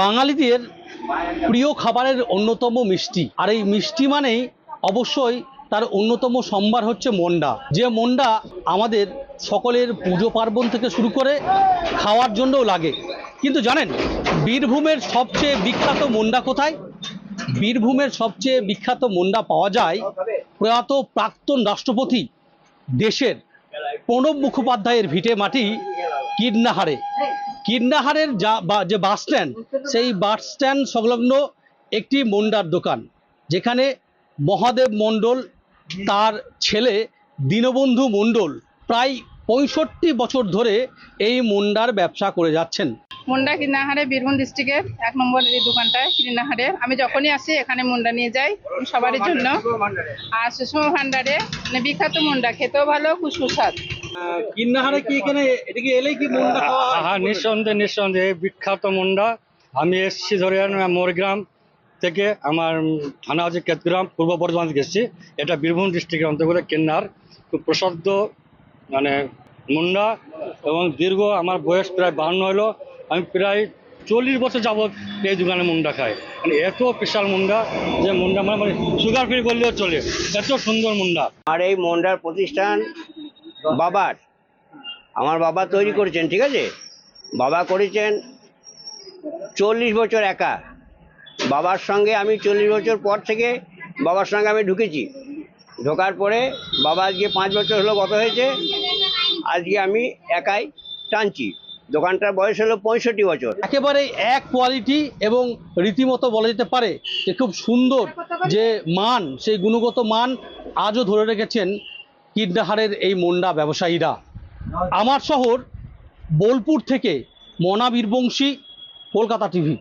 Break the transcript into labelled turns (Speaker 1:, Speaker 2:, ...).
Speaker 1: বাঙালিদের প্রিয় খাবারের অন্যতম মিষ্টি। আর এই মিষ্টি মানেই অবশ্যই তার অন্যতম সম্ভার হচ্ছে মন্ডা। যে মন্ডা আমাদের সকলের পুজো পার্বণ থেকে শুরু করে খাওয়ার জন্যও লাগে। কিন্তু জানেন, বীরভূমের সবচেয়ে বিখ্যাত মন্ডা কোথায়? বীরভূমের সবচেয়ে বিখ্যাত মন্ডা পাওয়া যায় প্রয়াত প্রাক্তন রাষ্ট্রপতি দেশের প্রণব মুখোপাধ্যায়ের ভিটে মাটি কীর্ণাহারে কীর্ণাহারের যা যে বাস স্ট্যান্ড, সেই বাস স্ট্যান্ড সংলগ্ন একটি মন্ডার দোকান। যেখানে মহাদেব মণ্ডল, তার ছেলে দীনবন্ধু মণ্ডল প্রায় পঁয়ষট্টি বছর ধরে এই মন্ডার ব্যবসা করে যাচ্ছেন।
Speaker 2: মুন্ডা কিনাহারে বীরভূম ডিস্ট্রিক্টের এক নম্বরের এই দোকানটায় কিনাহারে আমি যখনই আসি, এখানে মুন্ডা নিয়ে যাই সবারই জন্য। আর সুষমা ভান্ডারে মানে বিখ্যাত মুন্ডা, খেতেও ভালো কুসুস্বাদ
Speaker 1: কীর্ণাহারে কি এখানে এদিকে এলেই কি মন্ডা খাওয়া হয়?
Speaker 3: হ্যাঁ নিঃসন্দেহে নিঃসন্দেহে বিখ্যাত মুন্ডা আমি এসছি ধরে মোরগ্রাম থেকে আমার থানা হচ্ছে কেতগ্রাম পূর্ব বর্ধমান থেকে এসেছি। এটা বীরভূম ডিস্ট্রিক্টের অন্তর্গত কেন্নার। খুব প্রসিদ্ধ মানে মুন্ডা এবং দীর্ঘ আমার বয়স প্রায় বাহান্ন হলো আমি প্রায় চল্লিশ বছর যাবৎ এই দোকানে মুন্ডা খাই। মানে এত বিশাল মুন্ডা যে মুন্ডা মানে মানে সুগার ফ্রি করলেও চলে। এত সুন্দর মুন্ডা
Speaker 4: আর এই মুন্ডার প্রতিষ্ঠান বাবার। আমার বাবা তৈরি করেছেন, ঠিক আছে? বাবা করেছেন চল্লিশ বছর একা। বাবার সঙ্গে আমি চল্লিশ বছর পর থেকে বাবার সঙ্গে আমি ঢুকেছি। ঢোকার পরে বাবা আজকে পাঁচ বছর হলো গত হয়েছে? আজকে আমি একাই টানছি। দোকানটার বয়স হলো পঁয়ষট্টি বছর।
Speaker 1: একেবারে এক কোয়ালিটি এবং রীতিমতো বলা যেতে পারে যে খুব সুন্দর যে মান, সেই গুণগত মান আজও ধরে রেখেছেন কীর্ণাহারের এই মন্ডা ব্যবসায়ীরা। আমার শহর বোলপুর থেকে মনা বীরবংশী কলকাতা টিভি।